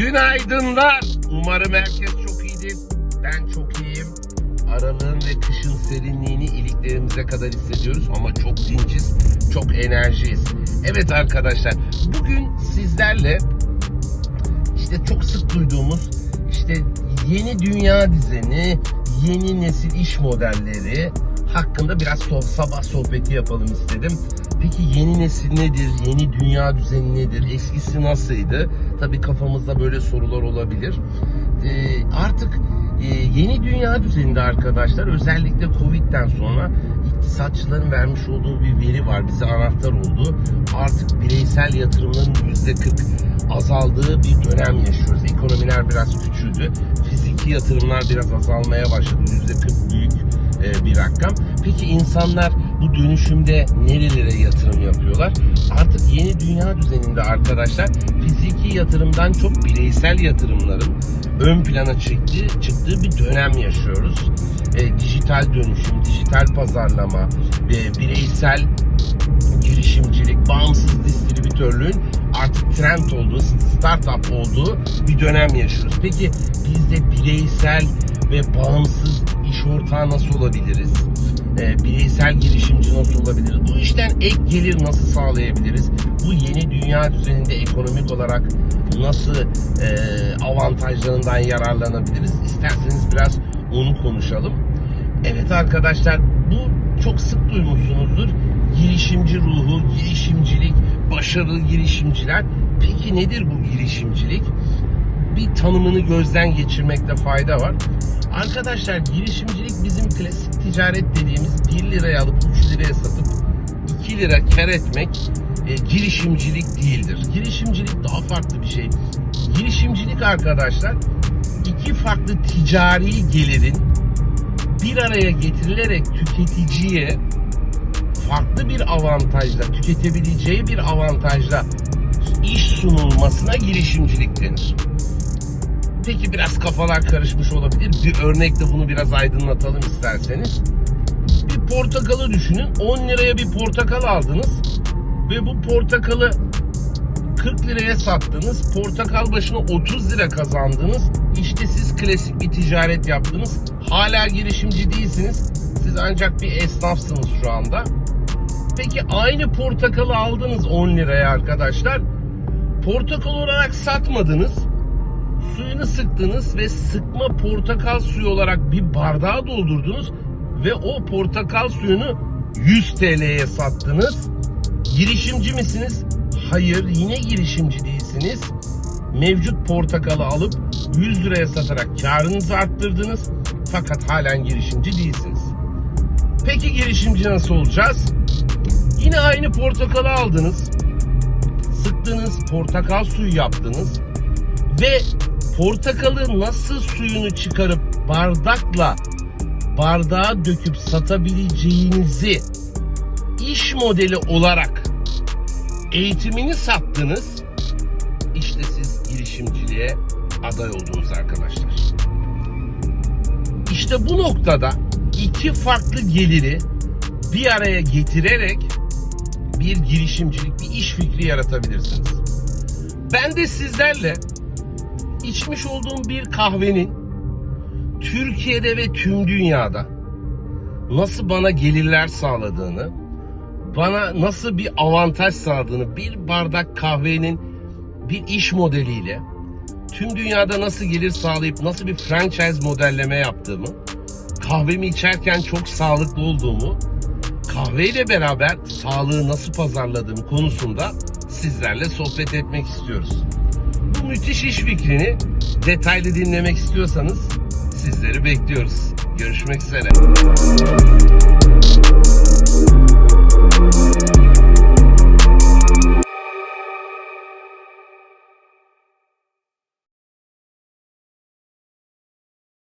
Günaydınlar. Umarım herkes çok iyidir. Ben çok iyiyim. Aralığın ve kışın serinliğini iliklerimize kadar hissediyoruz ama çok dinciz, çok enerjiyiz. Evet arkadaşlar, bugün sizlerle işte çok sık duyduğumuz işte yeni dünya düzeni, yeni nesil iş modelleri hakkında biraz sabah sohbeti yapalım istedim. Peki yeni nesil nedir? Yeni dünya düzeni nedir? Eskisi nasıldı? Tabii kafamızda böyle sorular olabilir. Ee, artık e, yeni dünya düzeninde arkadaşlar özellikle Covid'den sonra iktisatçıların vermiş olduğu bir veri var. Bize anahtar oldu. Artık bireysel yatırımların %40 azaldığı bir dönem yaşıyoruz. Ekonomiler biraz küçüldü. Fiziki yatırımlar biraz azalmaya başladı. %40 büyük e, bir rakam. Peki insanlar bu dönüşümde nerelere yatırım yapıyorlar? Artık yeni dünya düzeninde arkadaşlar fiziki yatırımdan çok bireysel yatırımların ön plana çıktığı, çıktığı bir dönem yaşıyoruz. E, dijital dönüşüm, dijital pazarlama ve bireysel girişimcilik, bağımsız distribütörlüğün artık trend olduğu, startup olduğu bir dönem yaşıyoruz. Peki biz de bireysel ve bağımsız iş ortağı nasıl olabiliriz? Ee, bireysel girişimci nasıl olabiliriz? Bu işten ek gelir nasıl sağlayabiliriz? Bu yeni dünya düzeninde ekonomik olarak nasıl e, avantajlarından yararlanabiliriz? İsterseniz biraz onu konuşalım. Evet arkadaşlar bu çok sık duymuşsunuzdur. Girişimci ruhu, girişimcilik, başarılı girişimciler. Peki nedir bu girişimcilik? Bir tanımını gözden geçirmekte fayda var. Arkadaşlar girişimcilik bizim klasik ticaret dediğimiz 1 liraya alıp 3 liraya satıp 2 lira kar etmek e, girişimcilik değildir. Girişimcilik daha farklı bir şey. Girişimcilik arkadaşlar iki farklı ticari gelirin bir araya getirilerek tüketiciye farklı bir avantajla, tüketebileceği bir avantajla iş sunulmasına girişimcilik denir. Peki biraz kafalar karışmış olabilir. Bir örnekle bunu biraz aydınlatalım isterseniz. Bir portakalı düşünün. 10 liraya bir portakal aldınız ve bu portakalı 40 liraya sattınız. Portakal başına 30 lira kazandınız. İşte siz klasik bir ticaret yaptınız. Hala girişimci değilsiniz. Siz ancak bir esnafsınız şu anda. Peki aynı portakalı aldınız 10 liraya arkadaşlar. Portakal olarak satmadınız. Suyunu sıktınız ve sıkma portakal suyu olarak bir bardağa doldurdunuz ve o portakal suyunu 100 TL'ye sattınız. Girişimci misiniz? Hayır, yine girişimci değilsiniz. Mevcut portakalı alıp 100 liraya satarak karınızı arttırdınız. Fakat halen girişimci değilsiniz. Peki girişimci nasıl olacağız? Yine aynı portakalı aldınız. Sıktınız, portakal suyu yaptınız. Ve portakalı nasıl suyunu çıkarıp bardakla bardağa döküp satabileceğinizi iş modeli olarak eğitimini sattınız. İşte siz girişimciliğe aday oldunuz arkadaşlar. İşte bu noktada iki farklı geliri bir araya getirerek bir girişimcilik, bir iş fikri yaratabilirsiniz. Ben de sizlerle içmiş olduğum bir kahvenin Türkiye'de ve tüm dünyada nasıl bana gelirler sağladığını, bana nasıl bir avantaj sağladığını, bir bardak kahvenin bir iş modeliyle tüm dünyada nasıl gelir sağlayıp nasıl bir franchise modelleme yaptığımı, kahvemi içerken çok sağlıklı olduğumu, kahveyle beraber sağlığı nasıl pazarladığım konusunda sizlerle sohbet etmek istiyoruz. Müthiş iş fikrini detaylı dinlemek istiyorsanız sizleri bekliyoruz. Görüşmek üzere.